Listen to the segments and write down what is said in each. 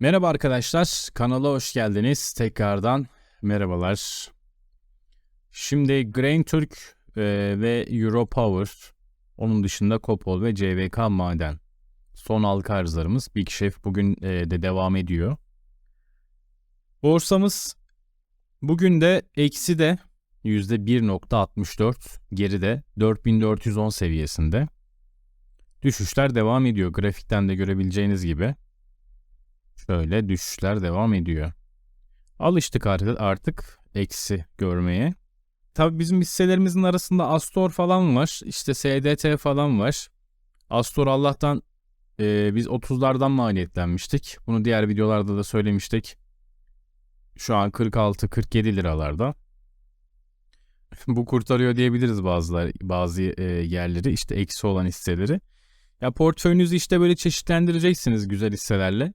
Merhaba arkadaşlar, kanala hoş geldiniz. Tekrardan merhabalar. Şimdi Grain Türk e, ve Europower, onun dışında Kopol ve CVK Maden. Son halka arzlarımız Big Chef bugün e, de devam ediyor. Borsamız bugün de eksi de %1.64 geride 4410 seviyesinde. Düşüşler devam ediyor grafikten de görebileceğiniz gibi. Şöyle düşüşler devam ediyor. Alıştık artık, artık eksi görmeye. Tabii bizim hisselerimizin arasında Astor falan var. İşte SDT falan var. Astor Allah'tan e, biz 30'lardan maliyetlenmiştik. Bunu diğer videolarda da söylemiştik. Şu an 46-47 liralarda. Bu kurtarıyor diyebiliriz bazılar bazı e, yerleri işte eksi olan hisseleri. Ya portföyünüzü işte böyle çeşitlendireceksiniz güzel hisselerle.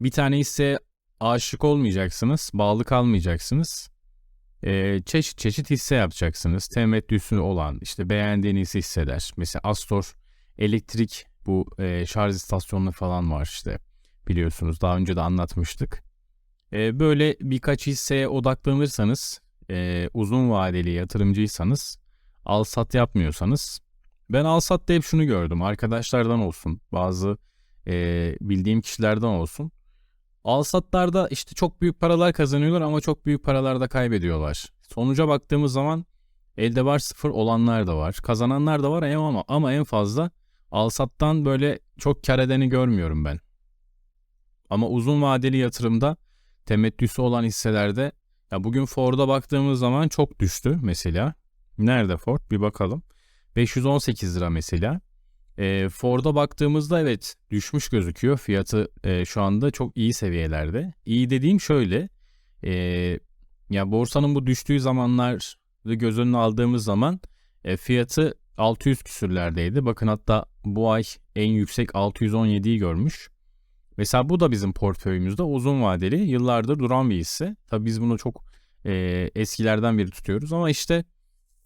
Bir tane hisse aşık olmayacaksınız, bağlı kalmayacaksınız. Ee, çeşit çeşit hisse yapacaksınız. Temettüsü olan, işte beğendiğiniz hisseler. Mesela Astor elektrik bu e, şarj istasyonları falan var işte. Biliyorsunuz daha önce de anlatmıştık. Ee, böyle birkaç hisseye odaklanırsanız, e, uzun vadeli yatırımcıysanız, al sat yapmıyorsanız ben al satta hep şunu gördüm. Arkadaşlardan olsun, bazı e, bildiğim kişilerden olsun. Alsatlarda işte çok büyük paralar kazanıyorlar ama çok büyük paralar da kaybediyorlar. Sonuca baktığımız zaman elde var sıfır olanlar da var. Kazananlar da var ama, ama en fazla alsattan böyle çok kar edeni görmüyorum ben. Ama uzun vadeli yatırımda temettüsü olan hisselerde ya bugün Ford'a baktığımız zaman çok düştü mesela. Nerede Ford? Bir bakalım. 518 lira mesela. E, Ford'a baktığımızda evet düşmüş gözüküyor. Fiyatı e, şu anda çok iyi seviyelerde. İyi dediğim şöyle. E, ya borsanın bu düştüğü zamanlar göz önüne aldığımız zaman e, fiyatı 600 küsürlerdeydi. Bakın hatta bu ay en yüksek 617'yi görmüş. Mesela bu da bizim portföyümüzde uzun vadeli yıllardır duran bir hisse. Tabii biz bunu çok e, eskilerden beri tutuyoruz ama işte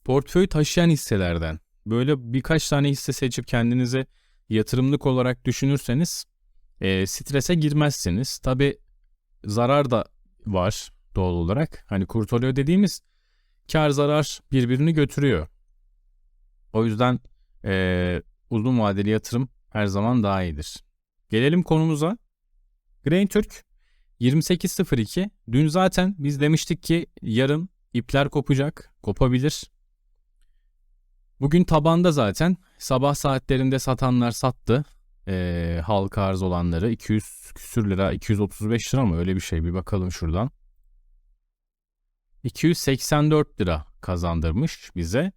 portföy taşıyan hisselerden böyle birkaç tane hisse seçip kendinize yatırımlık olarak düşünürseniz e, strese girmezsiniz. Tabi zarar da var doğal olarak. Hani kurtarıyor dediğimiz kar zarar birbirini götürüyor. O yüzden e, uzun vadeli yatırım her zaman daha iyidir. Gelelim konumuza. Grain Türk 28.02. Dün zaten biz demiştik ki yarın ipler kopacak, kopabilir. Bugün tabanda zaten sabah saatlerinde satanlar sattı. Ee, halka arz olanları 200 küsür lira 235 lira mı öyle bir şey bir bakalım şuradan. 284 lira kazandırmış bize.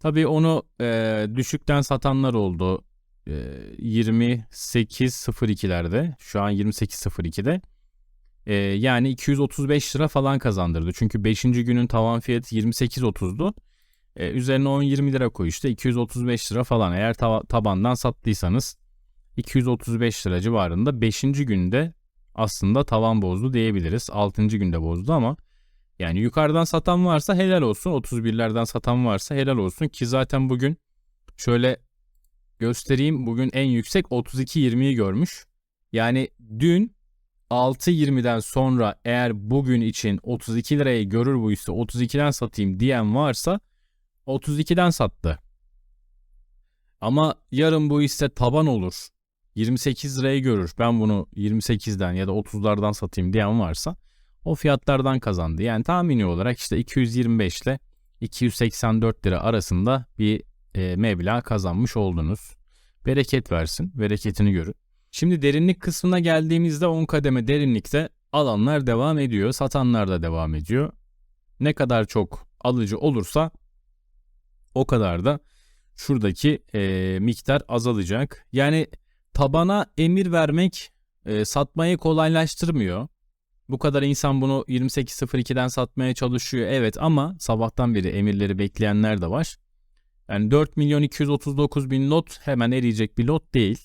Tabii onu e, düşükten satanlar oldu. E, 28.02'lerde şu an 28.02'de. E, yani 235 lira falan kazandırdı. Çünkü 5. günün tavan fiyatı 28.30'du. E, üzerine 10-20 lira koy işte 235 lira falan. Eğer ta- tabandan sattıysanız 235 lira civarında 5. günde aslında tavan bozdu diyebiliriz. 6. günde bozdu ama yani yukarıdan satan varsa helal olsun. 31'lerden satan varsa helal olsun ki zaten bugün şöyle göstereyim. Bugün en yüksek 32.20'yi görmüş. Yani dün 6.20'den sonra eğer bugün için 32 lirayı görür bu ise 32'den satayım diyen varsa 32'den sattı. Ama yarın bu hisse taban olur. 28 lirayı görür. Ben bunu 28'den ya da 30'lardan satayım diyen varsa o fiyatlardan kazandı. Yani tahmini olarak işte 225 ile 284 lira arasında bir e, meblağ kazanmış oldunuz. Bereket versin, bereketini görün. Şimdi derinlik kısmına geldiğimizde 10 kademe derinlikte alanlar devam ediyor, satanlar da devam ediyor. Ne kadar çok alıcı olursa o kadar da şuradaki e, miktar azalacak. Yani tabana emir vermek e, satmayı kolaylaştırmıyor. Bu kadar insan bunu 28.02'den satmaya çalışıyor evet ama sabahtan beri emirleri bekleyenler de var. Yani 4 milyon 239 bin lot hemen eriyecek bir lot değil.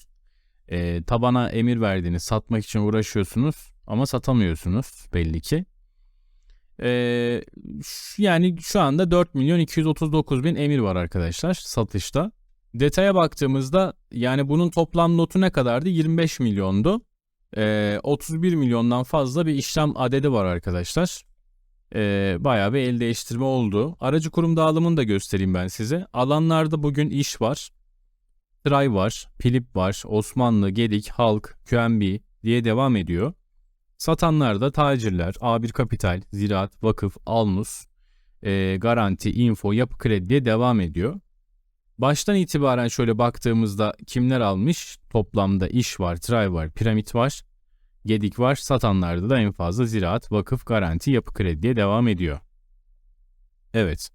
E, tabana emir verdiğiniz satmak için uğraşıyorsunuz ama satamıyorsunuz belli ki. Ee, yani şu anda 4 milyon 239 bin emir var arkadaşlar satışta. Detaya baktığımızda yani bunun toplam notu ne kadardı? 25 milyondu. Ee, 31 milyondan fazla bir işlem adedi var arkadaşlar. Ee, bayağı bir el değiştirme oldu. Aracı kurum dağılımını da göstereyim ben size. Alanlarda bugün iş var. Tray var, Pilip var, Osmanlı, Gedik, Halk, QNB diye devam ediyor. Satanlar da tacirler, A1 Kapital, Ziraat, Vakıf, Alnus, e, Garanti, Info, Yapı Kredi diye devam ediyor. Baştan itibaren şöyle baktığımızda kimler almış? Toplamda iş var, Tray var, Piramit var, Gedik var. Satanlarda da en fazla Ziraat, Vakıf, Garanti, Yapı Kredi diye devam ediyor. Evet.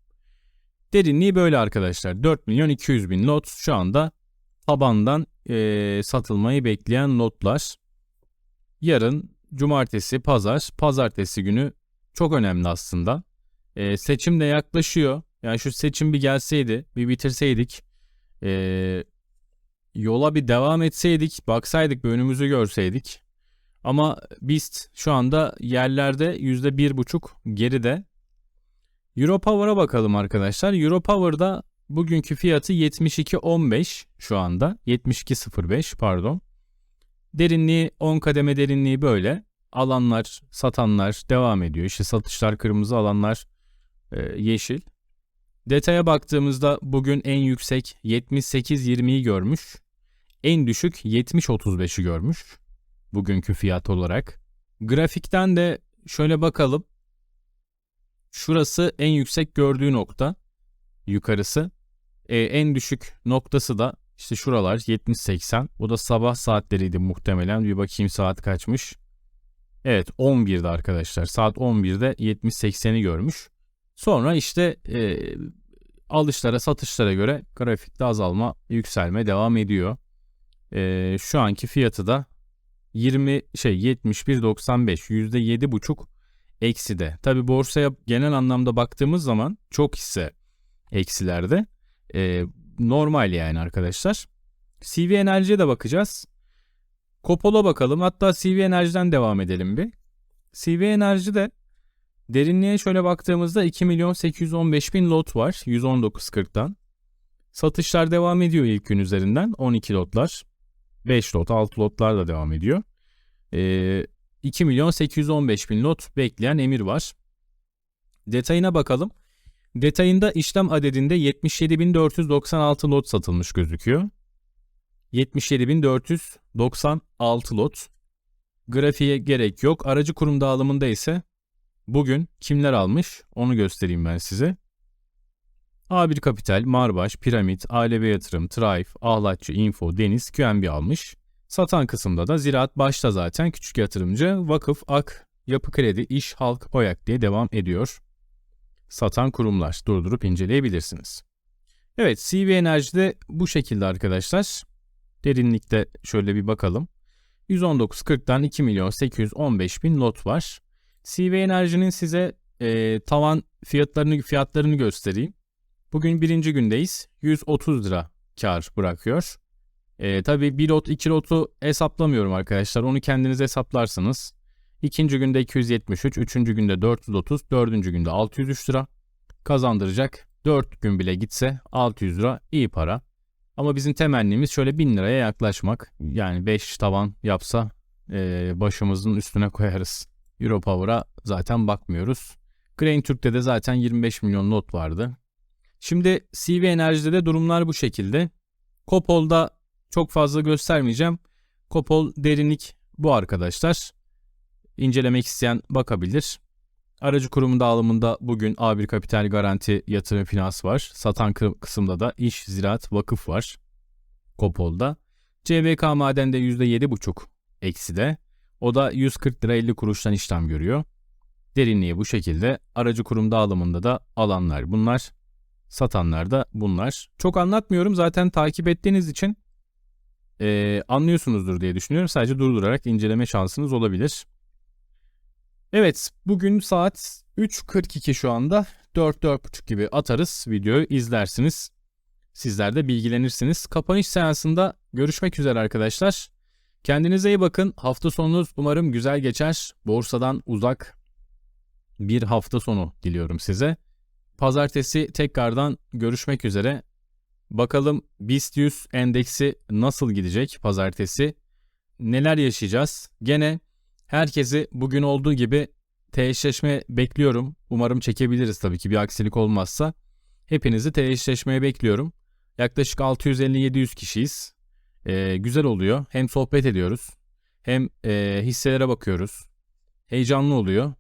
Derinliği böyle arkadaşlar. 4 milyon 200 bin lot şu anda tabandan e, satılmayı bekleyen notlar. Yarın cumartesi, pazar, pazartesi günü çok önemli aslında. E, seçim de yaklaşıyor. Yani şu seçim bir gelseydi, bir bitirseydik, e, yola bir devam etseydik, baksaydık, önümüzü görseydik. Ama BIST şu anda yerlerde %1,5 geride. Europower'a bakalım arkadaşlar. Europower'da bugünkü fiyatı 72.15 şu anda. 72.05 pardon. Derinliği 10 kademe derinliği böyle. Alanlar, satanlar devam ediyor. İşte satışlar kırmızı, alanlar e, yeşil. Detaya baktığımızda bugün en yüksek 78.20'yi görmüş. En düşük 70.35'i görmüş. Bugünkü fiyat olarak. Grafikten de şöyle bakalım. Şurası en yüksek gördüğü nokta. Yukarısı. E, en düşük noktası da işte şuralar 70-80. Bu da sabah saatleriydi muhtemelen. Bir bakayım saat kaçmış. Evet 11'de arkadaşlar. Saat 11'de 70-80'i görmüş. Sonra işte e, alışlara satışlara göre grafikte azalma yükselme devam ediyor. E, şu anki fiyatı da 20 şey 71.95 %7,5 eksi de. Tabi borsaya genel anlamda baktığımız zaman çok hisse eksilerde. E, normal yani arkadaşlar. CV Enerji'ye de bakacağız. Kopol'a bakalım. Hatta CV Enerji'den devam edelim bir. CV Enerji'de derinliğe şöyle baktığımızda 2 milyon 815 bin lot var. 119.40'dan. Satışlar devam ediyor ilk gün üzerinden. 12 lotlar. 5 lot, 6 lotlar da devam ediyor. Ee, 2 milyon 815 bin lot bekleyen emir var. Detayına bakalım. Detayında işlem adedinde 77.496 lot satılmış gözüküyor. 77.496 lot. Grafiğe gerek yok. Aracı kurum dağılımında ise bugün kimler almış onu göstereyim ben size. A1 Kapital, Marbaş, Piramit, ALB Yatırım, Traif, Ahlatçı, Info, Deniz, QNB almış. Satan kısımda da Ziraat başta zaten küçük yatırımcı, Vakıf, Ak, Yapı Kredi, İş, Halk, Oyak diye devam ediyor. Satan kurumlar durdurup inceleyebilirsiniz. Evet CV Enerji'de bu şekilde arkadaşlar. Derinlikte şöyle bir bakalım. 119.40'dan 2 milyon 815 bin lot var. CV Enerji'nin size e, tavan fiyatlarını fiyatlarını göstereyim. Bugün birinci gündeyiz. 130 lira kar bırakıyor. E, tabii bir lot iki lotu hesaplamıyorum arkadaşlar. Onu kendiniz hesaplarsınız. İkinci günde 273, üçüncü günde 430, dördüncü günde 603 lira kazandıracak. 4 gün bile gitse 600 lira iyi para. Ama bizim temennimiz şöyle 1000 liraya yaklaşmak. Yani 5 tavan yapsa e, başımızın üstüne koyarız. Europower'a zaten bakmıyoruz. Grain Türk'te de zaten 25 milyon lot vardı. Şimdi CV Enerji'de de durumlar bu şekilde. Kopol'da çok fazla göstermeyeceğim. Kopol derinlik bu arkadaşlar. İncelemek isteyen bakabilir. Aracı kurumu dağılımında bugün A1 Kapital Garanti Yatırım Finans var. Satan kısımda da İş, Ziraat, Vakıf var. Kopol'da. CVK Maden'de %7,5 eksi de. O da 140 lira 50 kuruştan işlem görüyor. Derinliği bu şekilde. Aracı kurum dağılımında da alanlar bunlar. Satanlar da bunlar. Çok anlatmıyorum zaten takip ettiğiniz için e, anlıyorsunuzdur diye düşünüyorum. Sadece durdurarak inceleme şansınız olabilir. Evet bugün saat 3.42 şu anda 4-4.30 gibi atarız videoyu izlersiniz. Sizler de bilgilenirsiniz. Kapanış seansında görüşmek üzere arkadaşlar. Kendinize iyi bakın. Hafta sonunuz umarım güzel geçer. Borsadan uzak bir hafta sonu diliyorum size. Pazartesi tekrardan görüşmek üzere. Bakalım BIST 100 endeksi nasıl gidecek pazartesi? neler yaşayacağız? Gene herkesi bugün olduğu gibi teşleşme bekliyorum. Umarım çekebiliriz tabii ki bir aksilik olmazsa. Hepinizi teşleşmeye bekliyorum. Yaklaşık 650-700 kişiyiz. Ee, güzel oluyor. Hem sohbet ediyoruz. Hem e, hisselere bakıyoruz. Heyecanlı oluyor.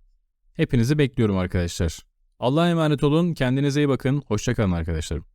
Hepinizi bekliyorum arkadaşlar. Allah'a emanet olun. Kendinize iyi bakın. Hoşçakalın arkadaşlarım.